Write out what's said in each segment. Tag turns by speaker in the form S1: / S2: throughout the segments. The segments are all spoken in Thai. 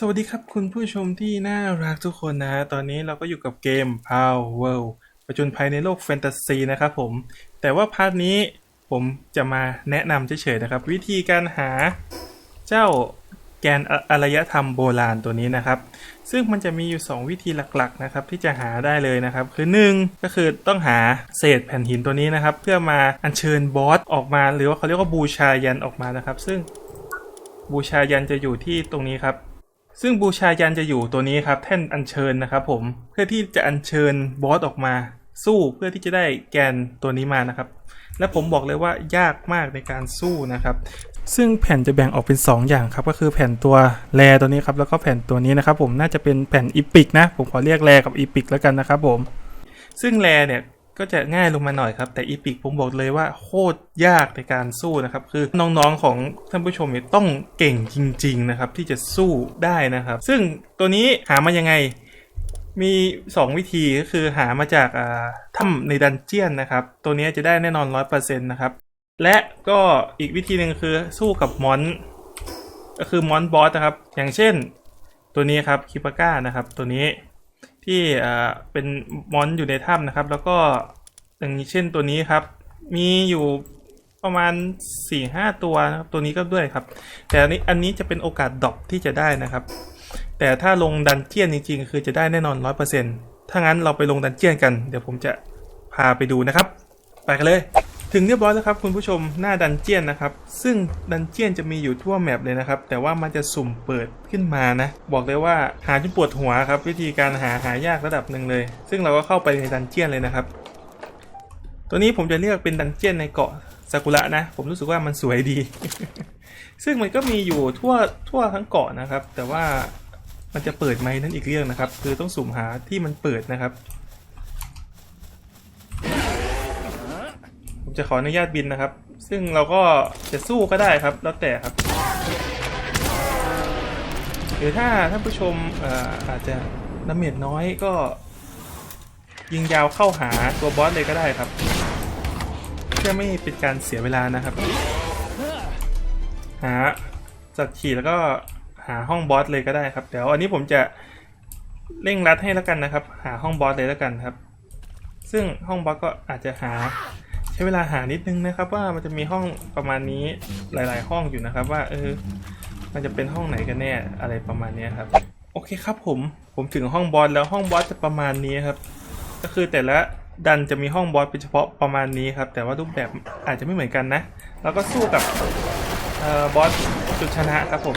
S1: สวัสดีครับคุณผู้ชมที่น่ารักทุกคนนะฮะ ตอนนี้เราก็อยู่กับเกม Power World ประจนภัยในโลกแฟนตาซีนะครับผม แต่ว่าพาร์ทนี้ผมจะมาแนะนำเฉยๆนะครับ วิธีการหาเจ้าแกนอะอารยธรรมโบราณตัวนี้นะครับ ซึ่งมันจะมีอยู่ 2 วิธีหลักๆนะครับที่จะหาได้เลยนะครับ คือ 1 ก็คือต้องหาเศษแผ่นหินตัวนี้นะครับ เพื่อมาอัญเชิญบอสออกมา หรือว่าเขาเรียกว่าบูชายันออกมานะครับ ซึ่งบูชายันจะอยู่ที่ตรงนี้ครับ ซึ่งบูชายันจะอยู่ตัวนี้ครับแท่นอัญเชิญนะครับผมเพื่อที่จะอัญเชิญบอสออกมาสู้เพื่อที่จะได้แกนตัวนี้มานะครับ และผมบอกเลยว่ายากมากในการสู้นะครับ ซึ่งแผ่นจะแบ่งออกเป็น 2 อย่างครับ ก็คือแผ่นตัวแรตัวนี้ครับแล้วก็แผ่นตัวนี้นะครับ ผมน่าจะเป็นแผ่นอีพิกนะ ผมขอเรียกแรกับอีพิกแล้วกันนะครับผม ซึ่งแรเนี่ย ก็จะง่ายลงมาหน่อยครับ แต่อีพิกผมบอกเลยว่าโคตรยากในการสู้นะครับ คือน้องๆของท่านผู้ชมเนี่ยต้องเก่งจริง ๆ นะครับ ที่จะสู้ได้นะครับ ซึ่งตัวนี้หามายังไงมี 2 วิธีก็คือหามาจากถ้ำในดันเจียนนะครับ ตัวนี้จะได้แน่นอน 100%นะครับ และก็อีกวิธีหนึ่งคือสู้กับมอนก็คือมอนบอสนะครับ อย่างเช่น ตัวนี้ครับคิปาก้านะครับ ตัวนี้ที่เป็นมอนอยู่ในถ้ำนะครับ แล้วก็ อย่างเช่นตัวนี้ครับ มีอยู่ประมาณ4ี่ห้าตัวนะครับตัวนี้ก็ด้วยครับ แต่อันนี้อันนี้จะเป็นโอกาสดรอปที่จะได้นะครับ แต่ถ้าลงดันเจียนจริงๆ คือจะได้แน่นอน 100%ถ้างั้นเราไปลงดันเจียนกัน เดี๋ยวผมจะพาไปดูนะครับ ไปกันเลย ถึงเรียบร้อยแล้วครับคุณผู้ชมหน้าดันเจียนนะครับ ซึ่งดันเจียนจะมีอยู่ทั่วแมปเลยนะครับ แต่ว่ามันจะสุ่มเปิดขึ้นมานะ บอกเลยว่าหาจนปวดหัวครับ วิธีการหาหายากระดับหนึ่งเลย ซึ่งเราก็เข้าไปในดันเจียนเลยนะครับ ตัวนี้ผมจะเรียกเป็นดันเจียนในเกาะซากุระนะ ผมรู้สึกว่ามันสวยดี ซึ่งมันก็มีอยู่ทั่วทั่วทั้งเกาะนะครับ แต่ว่ามันจะเปิดไหมนั่นอีกเรื่องนะครับ คือต้องสุ่มหาที่มันเปิดนะครับ ผมจะขออนุญาตบินนะครับ ซึ่งเราก็จะสู้ก็ได้ครับ แล้วแต่ครับ หรือถ้าท่านผู้ชมอ่ออาจจะน้ำเมียดน้อยก็ ยิงยาวเข้าหาตัวบอสเลยก็ได้ครับ เพื่อไม่เป็นการเสียเวลานะครับ หาจัดขี่แล้วก็หาห้องบอสเลยก็ได้ครับ เดี๋ยวอันนี้ผมจะเร่งรัดให้แล้วกันนะครับ หาห้องบอสเลยแล้วกันครับ ซึ่งห้องบอสก็อาจจะหาใช้เวลาหานิดนึงนะครับ ว่ามันจะมีห้องประมาณนี้หลาย ๆ ห้องอยู่นะครับ ว่าเออมันจะเป็นห้องไหนกันแน่อะไรประมาณนี้ครับ โอเคครับผมผมถึงห้องบอสแล้วห้องบอสจะประมาณนี้ครับ ก็คือแต่ละ ดันจะมีห้องบอสเป็นเฉพาะประมาณนี้ครับ แต่ว่ารูปแบบอาจจะไม่เหมือนกันนะ แล้วก็สู้กับออบอสจุดชนะครับผม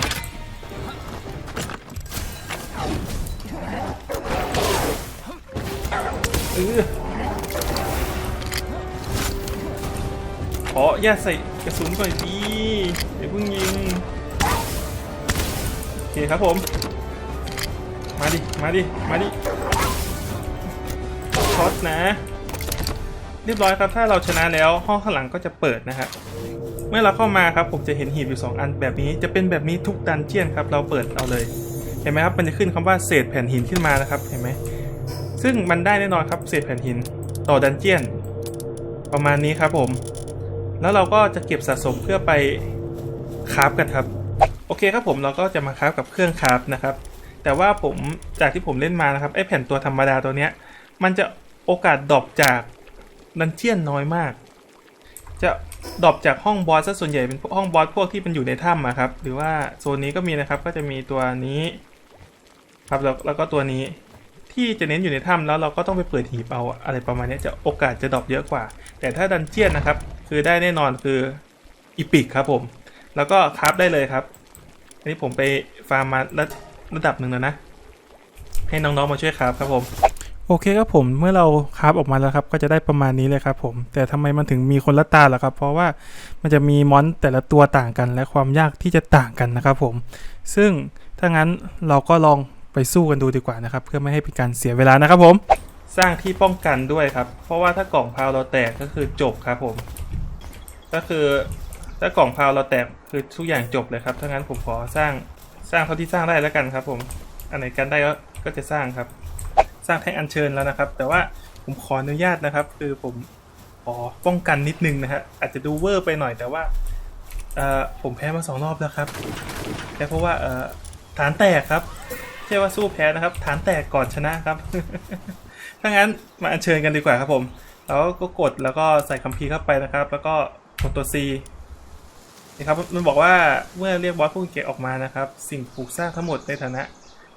S1: เออขออย่าใส่กระสุนก่อนดีเดี๋ยวเพิ่งยิง โอเคครับผม มาดิ มาดิ มาดิช็อตนะ เรียบร้อยครับ ถ้าเราชนะแล้วห้องข้างหลังก็จะเปิดนะครับเมื่อเราเข้ามาครับผมจะเห็นหีบอยู่ 2 อันแบบนี้ จะเป็นแบบนี้ทุกดันเจียนครับ เราเปิดเอาเลย เห็นไหมครับ มันจะขึ้นคำว่าเศษแผ่นหินขึ้นมานะครับ เห็นไหม ซึ่งมันได้แน่นอนครับ เศษแผ่นหินต่อดันเจียน ประมาณนี้ครับผม แล้วเราก็จะเก็บสะสมเพื่อไปคราฟกันครับ โอเคครับผมเราก็จะมาคราฟกับเครื่องคราฟนะครับ แต่ว่าผมจากที่ผมเล่นมานะครับไอแผ่นตัวธรรมดาตัวเนี้ย มันจะโอกาสดรอปจาก ดันเจียนน้อยมาก จะดรอปจากห้องบอสซะส่วนใหญ่เป็นห้องบอสพวกที่มันอยู่ในถ้ำอะครับ หรือว่าโซนนี้ก็มีนะครับ ก็จะมีตัวนี้ครับแล้วแล้วก็ตัวนี้ที่จะเน้นอยู่ในถ้ำแล้วเราก็ต้องไปเปิดหีบเอาอะไรประมาณนี้จะโอกาสจะดรอปเยอะกว่า แต่ถ้าดันเจียนนะครับ คือได้แน่นอนคืออีพิกครับผม แล้วก็คราฟได้เลยครับอันนี้ผมไปฟาร์มมาระระดับหนึ่งแล้วนะ ให้น้องๆมาช่วยคราฟครับผม โอเคครับผมเมื่อเราคราฟออกมาแล้วครับก็จะได้ประมาณนี้เลยครับผม แต่ทำไมมันถึงมีคนละตาล่ะครับ เพราะว่ามันจะมีมอนแต่ละตัวต่างกัน และความยากที่จะต่างกันนะครับผม ซึ่งถ้างั้นเราก็ลองไปสู้กันดูดีกว่านะครับ เพื่อไม่ให้เป็นการเสียเวลานะครับผม สร้างที่ป้องกันด้วยครับ เพราะว่าถ้ากล่องพาวเราแตกก็คือจบครับผม ก็คือถ้ากล่องพาวเราแตกคือทุกอย่างจบเลยครับถ้างั้นผมขอสร้างสร้างเท่าที่สร้างได้แล้วกันครับ ผม อันไหนกันได้ก็จะสร้างครับ สร้างแท่งอัญเชิญแล้วนะครับ แต่ว่าผมขออนุญาตนะครับ คือผมขอป้องกันนิดนึงนะฮะอาจจะดูเวอร์ไปหน่อยแต่ว่าผมแพ้มาสองรอบแล้วครับแค่เพราะว่าฐานแตกครับใช่ว่าสู้แพ้นะครับ ฐานแตกก่อนชนะครับ ถ้างั้นมาอัญเชิญกันดีกว่าครับผม แล้วก็กดแล้วก็ใส่คัมภีร์เข้าไปนะครับ แล้วก็กดตัว C นี่ครับมันบอกว่าเมื่อเรียกบอสผู้เกตออกมานะครับ สิ่งปลูกสร้างทั้งหมดในฐานะ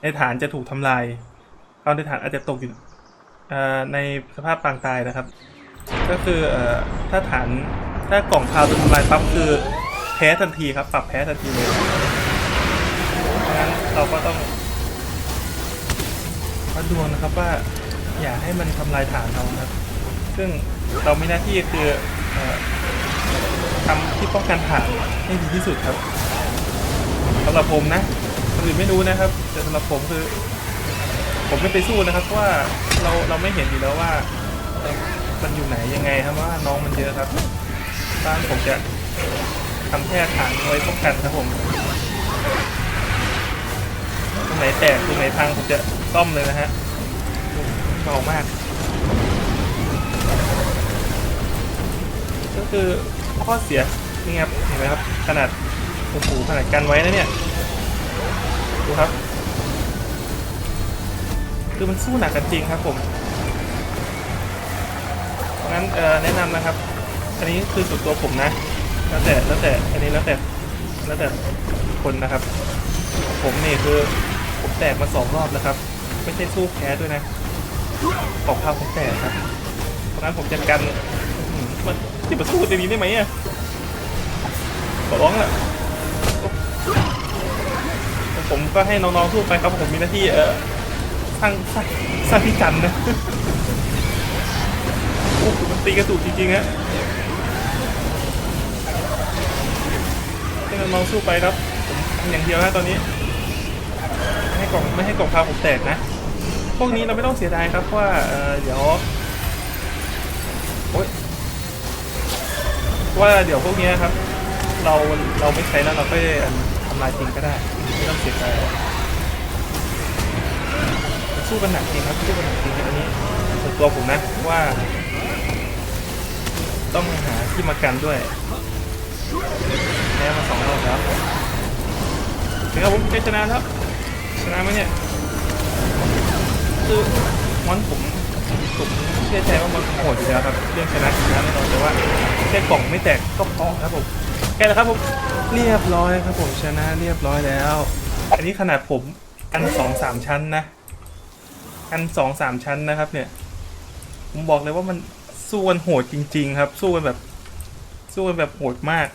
S1: ในฐานจะถูกทำลาย เอาในฐานอาจจะตกอยู่ในสภาพปางตายนะครับ ก็คืออถ้าฐานถ้ากล่องพาวโดนทำลายปั๊บคือแพ้ทันทีครับ ปรับแพ้ทันทีเลยงั้นเราก็ต้องวัดดวงนะครับว่าอย่าให้มันทำลายฐานเรานะครับ ซึ่งเรามีหน้าที่คืออทำที่ป้องกันฐานให้ดีที่สุดครับสำหรับผมนะคนอื่นไม่รู้นะครับ แต่สำหรับผมคือ ผมไม่ไปสู้นะครับเพราะว่าเราเราไม่เห็นอยู่แล้วว่ามันอยู่ไหนยังไงครับว่าน้องมันเยอะครับบ้านผมจะทำแค่ฐานไว้ป้องกันครับผมตรงไหนแตกตรงไหนพังผมจะซ่อมเลยนะฮะเบามาก ก็คือข้อเสียนี่ครับเห็นไหมครับขนาดโอ้โหขนาดกันไว้นะเนี่ยดูครับ คือมันสู้หนักกันจริงครับผมเพราะงั้นแนะนำนะครับ อันนี้คือส่วนตัวผมนะ แล้วแต่แล้วแต่อันนี้แล้วแต่แล้วแต่คนนะครับ ผมนี่คือผมแตกมาสองรอบแล้วครับ ไม่ใช่สู้แพ้ด้วยนะออกภาผมแตกครับ เพราะงั้นผมจะกันอื้อหือมันจะมาสู้ตัวนี้ได้ไหมอะขอร้องละผมก็ให้น้องๆสู้ไปครับผมมีหน้าที่เออ ร้างสร้างสร้างที่กันนะโอ้โหมันตีกระสุนจริงๆฮะให้มัน้องสู้ไปครับผมทำอย่างเดียวนะตอนนี้ไม่ให้กล่องไม่ให้กล่องพาผมแตกนะ พวกนี้เราไม่ต้องเสียดายครับเพราะว่าเออเดี๋ยวโอ๊ยว่าเดี๋ยวพวกนี้ครับ เราเราไม่ใช้แล้วเราก็ทำลายจริงก็ได้ไม่ต้องเสียใจ สู้กันหนักจริงครับสู้กันหนักจริงอันนี้ส่วนตัวผมนะว่า ต้องหาที่มากันด้วยแพ้มาสองรอบแล้วถึงครับผมจะชนะแล้วชนะไหมเนี่ยคือมอนผมผมเชื่อใจว่ามันโหดอยู่แล้วครับเรื่องชนะชนะแน่นอนแต่ว่าแค่กล่องไม่แตกก็พอครับผมแค่แล้วครับผมเรียบร้อยครับผมชนะเรียบร้อยแล้ว อันนี้ขนาดผมอันสองสามชั้นนะ อันสองสามชั้นนะครับ เนี่ย ผมบอกเลยว่ามันสู้กันโหดจริง ๆ ครับ สู้กันแบบ สู้กันแบบโหดมาก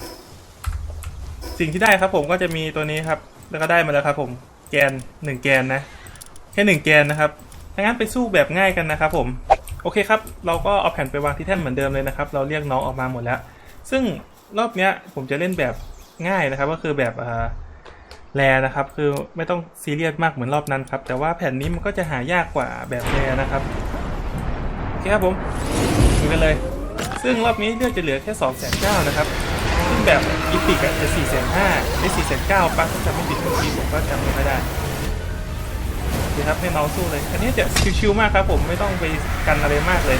S1: สิ่งที่ได้ครับผมก็จะมีตัวนี้ครับ แล้วก็ได้มาแล้วครับ ผมแกนหนึ่งแกนนะ แค่หนึ่งแกนนะครับถ้างั้นไปสู้แบบง่ายกันนะครับผมโอเคครับ เราก็เอาแผ่นไปวางที่แท่นเหมือนเดิมเลยนะครับ เราเรียกน้องออกมาหมดแล้ว ซึ่งรอบเนี้ยผมจะเล่นแบบง่ายนะครับ ก็คือแบบอ่า แรนะครับ คือไม่ต้องซีเรียสมากเหมือนรอบนั้นครับ แต่ว่าแผ่นนี้มันก็จะหายากกว่าแบบแรนะครับโอเคครับผมดูกันเลย ซึ่งรอบนี้เลือดจะเหลือแค่2องแสนเก้านะครับซึ่งแบบอีพิกอะจะ4ี่แสนห้าได้สี่แสนเก้าปั๊บถ้าจำไม่ผิดเมื่อกี้ผมก็จำไม่ได้โอเคครับให้น้องสู้เลยอันนี้จะชิวๆมากครับผมไม่ต้องไปกันอะไรมากเลย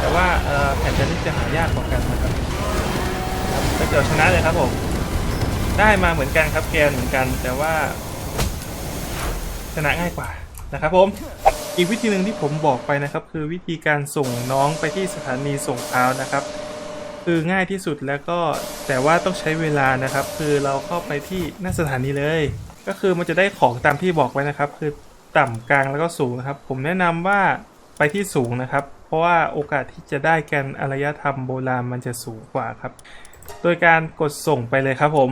S1: แต่ว่าแผ่นจะนี่จะหายากกว่ากันนะครับก็เดี๋ยวชนะเลยครับผม ได้มาเหมือนกันครับแกนเหมือนกัน แต่ว่าชนะง่ายกว่านะครับผมอีกวิธีหนึ่งที่ผมบอกไปนะครับ คือวิธีการส่งน้องไปที่สถานีส่งเท้านะครับ คือง่ายที่สุดแล้วก็แต่ว่าต้องใช้เวลานะครับ คือเราเข้าไปที่หน้าสถานีเลย ก็คือมันจะได้ของตามที่บอกไว้นะครับ คือต่ำกลางแล้วก็สูงนะครับ ผมแนะนำว่าไปที่สูงนะครับ เพราะว่าโอกาสที่จะได้แกนอารยธรรมโบราณมันจะสูงกว่าครับ โดยการกดส่งไปเลยครับผม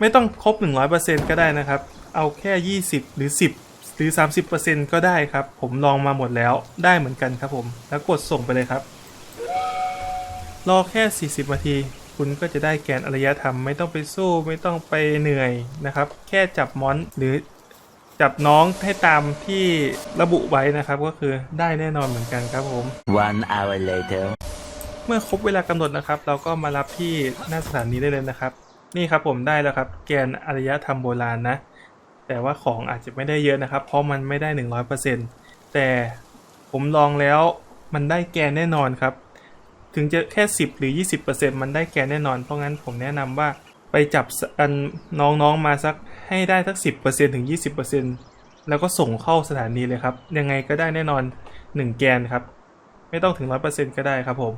S1: ไม่ต้องครบ 100%ก็ได้นะครับ เอาแค่ 20 หรือ 10 หรือ 30%ก็ได้ครับ ผมลองมาหมดแล้วได้เหมือนกันครับผม แล้วกดส่งไปเลยครับ รอแค่ 40 นาที คุณก็จะได้แกนอารยธรรม ไม่ต้องไปสู้ไม่ต้องไปเหนื่อยนะครับ แค่จับมอนหรือจับน้องให้ตามที่ระบุไว้นะครับ ก็คือได้แน่นอนเหมือนกันครับผม
S2: One hour later.
S1: เมื่อครบเวลากำหนดนะครับ เราก็มารับที่หน้าสถานีได้เลยนะครับ นี่ครับผมได้แล้วครับ แกนอารยธรรมโบราณนะ แต่ว่าของอาจจะไม่ได้เยอะนะครับ เพราะมันไม่ได้ 100%แต่ผมลองแล้วมันได้แกนแน่นอนครับ ถึงจะแค่ 10 หรือ 20%มันได้แกนแน่นอน เพราะงั้นผมแนะนำว่าไปจับอันน้องๆมาสักให้ได้สัก 10%ถึง 20%แล้วก็ส่งเข้าสถานีเลยครับ ยังไงก็ได้แน่นอน 1 แกนครับ ไม่ต้องถึง 100%ก็ได้ครับผม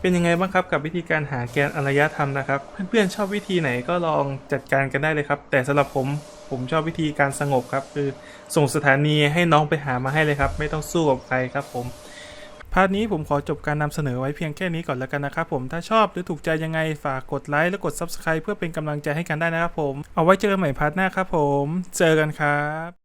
S1: เป็นยังไงบ้างครับกับวิธีการหาแกนอารยธรรมนะครับ เพื่อนๆชอบวิธีไหนก็ลองจัดการกันได้เลยครับ แต่สำหรับผมผมชอบวิธีการสงบครับ คือส่งสถานีให้น้องไปหามาให้เลยครับ ไม่ต้องสู้กับใครครับผมพาร์ทนี้ผมขอจบการนำเสนอไว้เพียงแค่นี้ก่อนแล้วกันนะครับผมถ้าชอบหรือถูกใจยังไงฝากกดไลค์และกด Subscribe เพื่อเป็นกำลังใจให้กันได้นะครับผม เอาไว้เจอกันใหม่พาร์ทหน้าครับผม เจอกันครับ